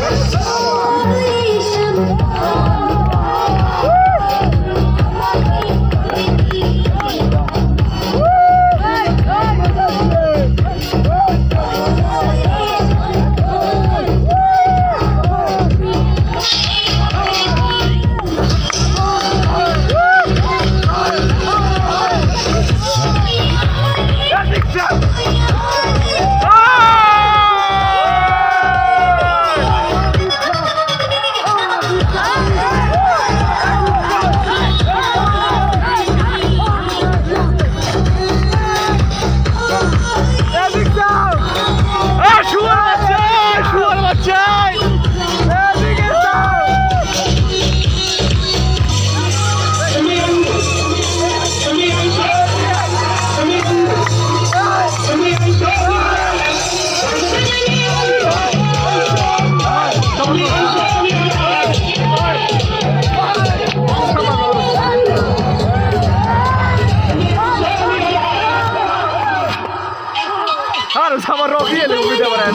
Let's go! আমার রফি এলে বুঝতে পারে